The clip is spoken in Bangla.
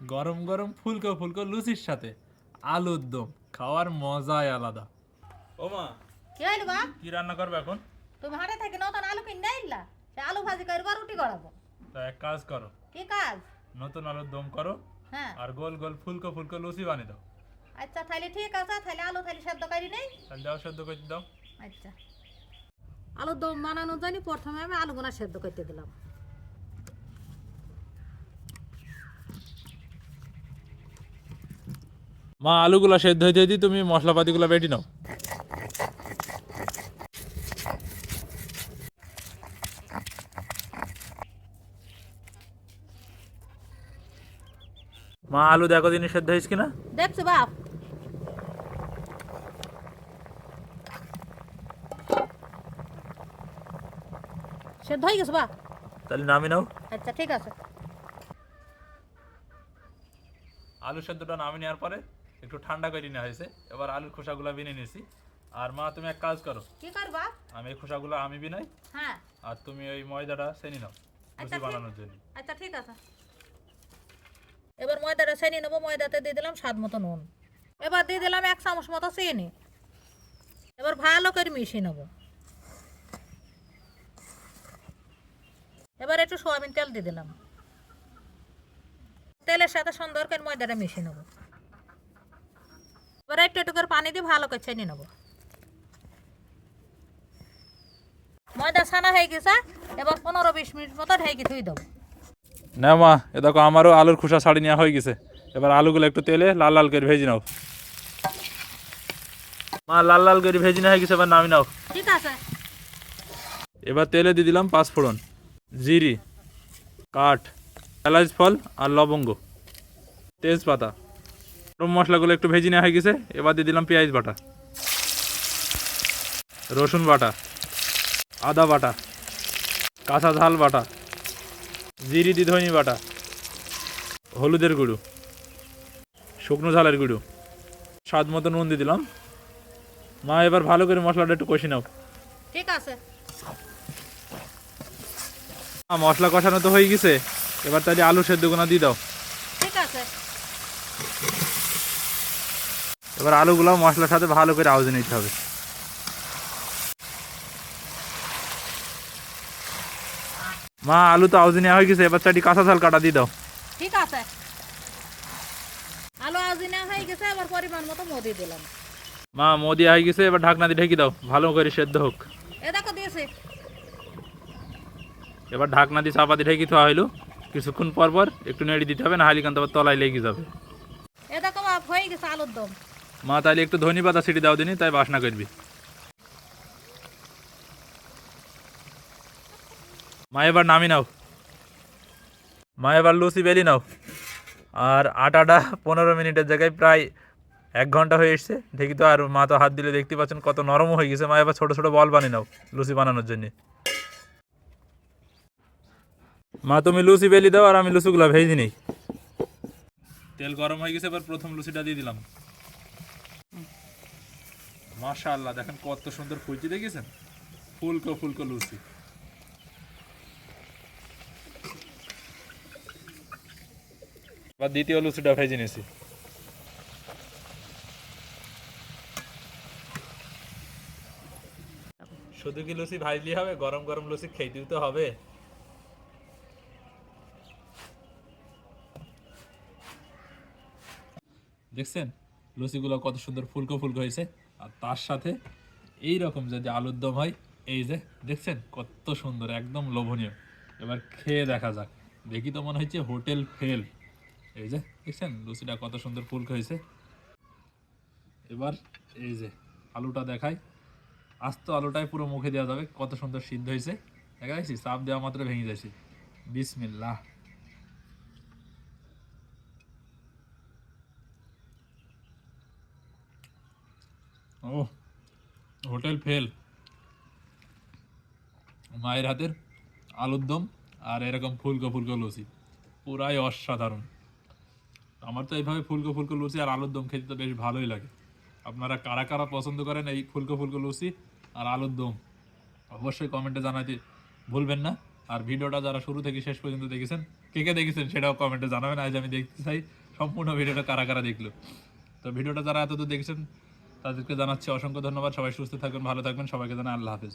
গরম গরম ফুলকো ফুলকো লুচির সাথে। আলুর দম খাওয়ার মজাই আলাদা। ও মা কি হইল বা? কি রান্না করবে এখন? তুমি হাটে থেকে নতুন আলু কিনে আইলা? সে আলু ভাজি করব রুটি গড়াবো। তা এক কাজ করো। কি কাজ? নতুন আলুর দম করো হ্যাঁ। আর গোল গোল ফুলকো ফুলকো লুচি বানিয়ে দাও। আচ্ছা তাহলে ঠিক আছে তাহলে আলু তাহলে সেদ্ধ করি নেই? তাহলে দাও সেদ্ধ করে দাও। আচ্ছা। আলুর দম বানানোর জন্য প্রথমে আমি আলুগুনা সেদ্ধ করতে দিলাম। মা আলুগুলো সেদ্ধ হইতে হইতে তুমি মশলাপাতিগুলো বেটি নাও। মা আলু দেখো দিনই সেদ্ধ হয়েছে কিনা? দেখছ বাপ। সেদ্ধ হয়ে গেছে বাপ। তাহলে নামি নাও। আচ্ছা ঠিক আছে। আলু সেদ্ধটা নামিয়ে নেওয়ার পরে একটু ঠান্ডা করে নেওয়া হয়েছে। এবার আলুর খোসাগুলো বিনে নিয়েছি। আর মা তুমি এক কাজ করো। কি করবা? আমি এই খোসাগুলো আমি বিনাই। হ্যাঁ। আর তুমি ওই ময়দাটা সেনি নাও আচ্ছা, লুচি বানানোর জন্য। আচ্ছা ঠিক আছে। এবার ময়দাটা ছেড়ে নেব। ময়দাতে দিয়ে দিলাম স্বাদ মতো নুন। এবার দিয়ে দিলাম এক চামচ মতো চিনি। এবার ভালো করে মিশিয়ে নেব। এবার একটু সোয়াবিন তেল দিয়ে দিলাম। তেলের সাথে সুন্দর করে ময়দাটা মিশিয়ে নেব। এবার একটু একটু করে পানি দিয়ে ভালো করে ছেনে নেব। ময়দা ছানা হয়ে গেছে এবার পনেরো বিশ মিনিট মতো ঢেকে ধুই দেবো। না মা এ দেখো আমারও আলুর খোসা ছাড়ি নেওয়া হয়ে গেছে। এবার আলুগুলো একটু তেলে লাল লাল করে ভেজে নাও। মা লাল লাল করে ভেজে নেওয়া হয়ে গেছে এবার নামি নাও। ঠিক আছে। এবার তেলে দিয়ে দিলাম পাঁচ ফোড়ন জিরি কাঠ এলাচ ফল আর লবঙ্গ তেজপাতা। মশলাগুলো একটু ভেজে নেওয়া হয়ে গেছে। এবার দিয়ে দিলাম পেঁয়াজ বাটা রসুন বাটা আদা বাটা কাঁচা ঝাল বাটা জিরি দি ধনি বাটা হলুদের গুঁড়ো শুকনো ঝালের গুঁড়ো স্বাদ মতো নুন দিয়ে দিলাম। মা এবার ভালো করে মশলাটা একটু কষি নাও। ঠিক আছে। মশলা কষানো তো হয়ে গেছে। এবার তাহলে আলু সেদ্ধ গোনা দিয়ে দাও ঠিক আছে এবার আলুগুলো মশলার সাথে ভালো করে আউজে নিতে হবে। মা আলু তো আউজে নেওয়া হয়ে গেছে এবার চারটি কাঁচা ঝাল কাটা দিয়ে দাও। ঠিক আছে। আলু আজি না হয়ে গেছে আবার পরিমাণ মতো মদি দিলাম। মা মোদি হয়ে গেছে এবার ঢাকনা দিয়ে ঢেকে দাও ভালো করে সেদ্ধ হোক। এ দেখো দিয়েছে। এবার ঢাকনা দিয়ে চাপা দিয়ে ঢেকে দেওয়া হইল। কিছুক্ষণ পর পর একটু নেড়ে দিতে হবে না হালি কান্ত আবার তলায় লেগে যাবে। এ দেখো বাপ হয়ে গেছে আলুর দম। মা তাহলে একটু ধনি পাতা ছিটি দাও দিনি, তাই বাসনা করবি। মা, এবার নামি নাও। মা, এবার লুচি বেলি নাও। আর আটাটা পনেরো মিনিটের জায়গায় প্রায় এক ঘণ্টা হয়ে এসছে। দেখি তো, আর মা তো হাত দিলে দেখতে পাচ্ছেন কত নরম হয়ে গেছে। মা, এবার ছোট ছোট বল বানিয়ে নাও, লুচি বানানোর জন্য। মা, তুমি লুচি বেলি দাও, আর আমি লুচিগুলো ভেজে নিই। তেল গরম হয়ে গেছে, এবার প্রথম লুচিটা দিয়ে দিলাম। মাশাআল্লাহ, দেখেন কত সুন্দর ফুলছি দেখেছেন? ফুলকো ফুলকো লুচি। এবার দ্বিতীয় লুচিটা ভেজে নিয়েছি। শুধু কি লুচি ভাজলি হবে? গরম গরম লুচি খেতেও তো হবে। দেখছেন? লুচিগুলো কত সুন্দর ফুলকো ফুলকো হয়েছে। আর তার সাথে এই রকম যদি আলুর দম হয়, এই যে, দেখছেন কত সুন্দর, একদম লোভনীয়। এবার খেয়ে দেখা যাক। দেখি তো মনে হচ্ছে হোটেল ফেল। এই যে, দেখছেন লুচিটা কত সুন্দর ফুলকো হয়েছে। এবার এই যে, আলুটা দেখাই। আস্ত আলুটাই পুরো মুখে দেওয়া যাবে। কত সুন্দর সিদ্ধ হয়েছে। দেখা যাচ্ছি, চাপ দেওয়া মাত্র ভেঙে যাচ্ছে। বিসমিল্লাহ। Hotel fail. মায়ের হাতের আলুর দম আর এরকম ফুলকো ফুলকো লুচি পুরাই অসাধারণ। আমার তো এইভাবে ফুলকো ফুলকো লুচি আর আলুর দম খেতে তো বেশ ভালোই লাগে। আপনারা কারা কারা পছন্দ করেন এই ফুলকো ফুলকো লুচি আর আলুর দম, অবশ্যই কমেন্টে জানাতে ভুলবেন না। আর ভিডিওটা যারা শুরু থেকে শেষ পর্যন্ত দেখেছেন, কে কে দেখেছেন সেটাও কমেন্টে জানাবেন। আজ আমি দেখতে চাই, সম্পূর্ণ ভিডিওটা কারা কারা দেখল। তো ভিডিওটা যারা এতদূর দেখেছেন তাদেরকে জানাচ্ছি অসংখ্য ধন্যবাদ। সবাই সুস্থ থাকবেন ভালো থাকবেন। সবাইকে জানাই আল্লাহ হাফিজ।